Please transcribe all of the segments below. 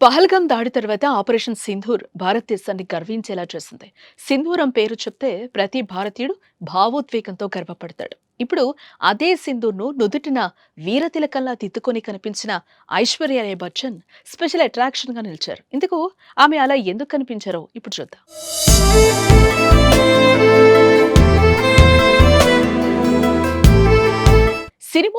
పహల్గం దాడి తర్వాత ఆపరేషన్ సింధూర్ భారతదేశాన్ని గర్వించేలా చేసింది. సింధూరం పేరు చెప్తే ప్రతి భారతీయుడు భావోద్వేగంతో గర్వపడతాడు. ఇప్పుడు అదే సింధూర్ను నుదుటిన వీరతిలకల్లా దిద్దుకొని కనిపించిన ఐశ్వర్య రాయ్ బచ్చన్ స్పెషల్ అట్రాక్షన్గా నిలిచారు. ఇందుకు ఆమె అలా ఎందుకు కనిపించారో ఇప్పుడు చూద్దాం.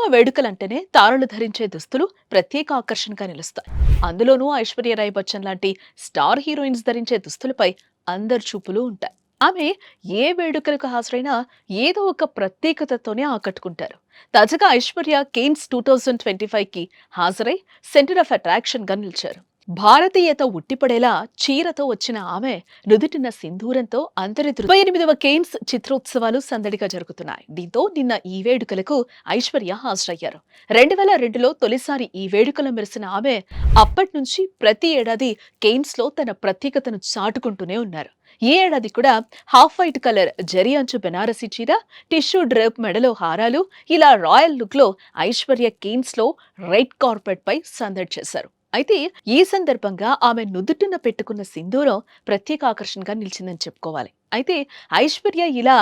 వేడుకలంటేనే తారలు ధరించే దుస్తులు ప్రత్యేక ఆకర్షణగా నిలుస్తాయి. అందులోనూ ఐశ్వర్య రాయ్ బచ్చన్ లాంటి స్టార్ హీరోయిన్స్ ధరించే దుస్తులపై అందరి చూపులు ఉంటాయి. ఆమె ఏ వేడుకలకు హాజరైనా ఏదో ఒక ప్రత్యేకతతోనే ఆకట్టుకుంటారు. తాజాగా Aishwarya Cannes two thousand twenty ఫైవ్కి హాజరై సెంటర్ ఆఫ్ అట్రాక్షన్గా నిలిచారు. భారతీయత ఉట్టిపడేలా చీరతో వచ్చిన ఆమె నుదుటిన సింధూరంతో అంతరి ముప్పై ఎనిమిదవ కేన్స్ చిత్రోత్సవాలు సందడిగా జరుగుతున్నాయి. దీంతో నిన్న ఈ వేడుకలకు ఐశ్వర్య హాజరయ్యారు. రెండు వేల రెండులో తొలిసారి ఈ వేడుకలు మెరిసిన ఆమె అప్పటి నుంచి ప్రతి ఏడాది కేమ్స్లో తన ప్రత్యేకతను చాటుకుంటూనే ఉన్నారు. ఈ ఏడాది కూడా హాఫ్ వైట్ కలర్ జరి అంచు బెనారసి చీర టిష్యూ డ్రేప్ మెడలో హారాలు ఇలా రాయల్ లుక్లో ఐశ్వర్య కేన్స్లో రెడ్ కార్పెట్ పై సందడి చేశారు. అయితే ఈ సందర్భంగా ఆమె నుదుటిన పెట్టుకున్న సింధూరం ప్రత్యేక ఆకర్షణగా నిలిచిందని చెప్పుకోవాలి. అయితే ఐశ్వర్య ఇలా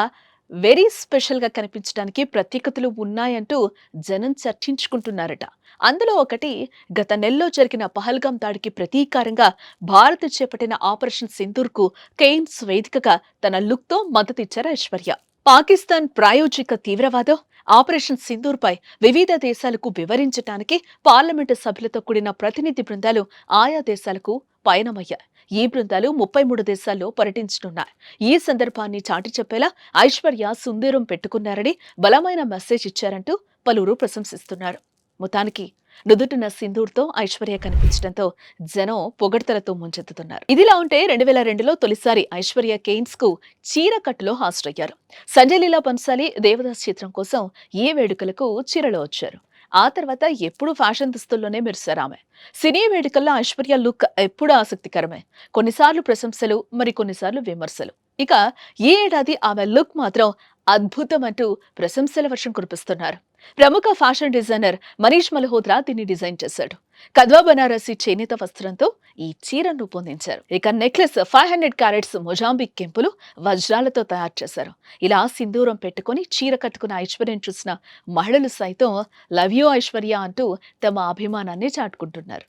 వెరీ స్పెషల్గా కనిపించడానికి ప్రత్యేకతలు ఉన్నాయంటూ జనం చర్చించుకుంటున్నారట. అందులో ఒకటి గత నెలలో జరిగిన పహల్గాం దాడికి ప్రతీకారంగా భారత్ చేపట్టిన ఆపరేషన్ సింధూర్కు కెయిన్స్ వేదికగా తన లుక్తో మద్దతిచ్చారు ఐశ్వర్య. పాకిస్తాన్ ప్రాయోజిక తీవ్రవాదం ఆపరేషన్ సింధూర్ పై వివిధ దేశాలకు వివరించడానికి పార్లమెంటు సభ్యులతో కూడిన ప్రతినిధి బృందాలు ఆయా దేశాలకు పయనమయ్యాయి. ఈ బృందాలు ముప్పై మూడు దేశాల్లో పర్యటించనున్నాయి. ఈ సందర్భాన్ని చాటి చెప్పేలా ఐశ్వర్య సుందరం పెట్టుకున్నారని బలమైన మెసేజ్ ఇచ్చారంటూ పలువురు ప్రశంసిస్తున్నారు. మొత్తానికి నుదుటిన సింధూర్తో ఐశ్వర్య కనిపించడంతో జనం పొగడ్తలతో ముంచెత్తుతున్నారు. ఇదిలా ఉంటే రెండు వేల రెండులో తొలిసారి ఐశ్వర్య కేన్స్కు చీరకట్టులో హాజరయ్యారు. సంజయ్ లీలా పన్సాలి దేవదాస్ చిత్రం కోసం ఈ వేడుకలకు చీరలో వచ్చారు? ఆ తర్వాత ఎప్పుడు ఫ్యాషన్ దుస్తుల్లోనే మెరిశారు ఆమె. సినీ వేడుకల్లో ఐశ్వర్య లుక్ ఎప్పుడూ ఆసక్తికరమే. కొన్నిసార్లు ప్రశంసలు మరి కొన్నిసార్లు విమర్శలు. ఇక ఈ ఏడాది ఆమె లుక్ మాత్రం అద్భుతం అంటూ ప్రశంసల వర్షం కురిపిస్తున్నారు. ప్రముఖ ఫ్యాషన్ డిజైనర్ మనీష్ మల్హోత్రా దీన్ని డిజైన్ చేశాడు. కద్వా బనారసి చేనేత వస్త్రంతో ఈ చీరను రూపొందించారు. ఇక necklace five hundred carats Mozambique కెంపులు వజ్రాలతో తయారు చేశారు. ఇలా సింధూరం పెట్టుకుని చీర కట్టుకున్న ఐశ్వర్యం చూసిన మహిళలు సైతం లవ్ యూ ఐశ్వర్య అంటూ తమ అభిమానాన్ని చాటుకుంటున్నారు.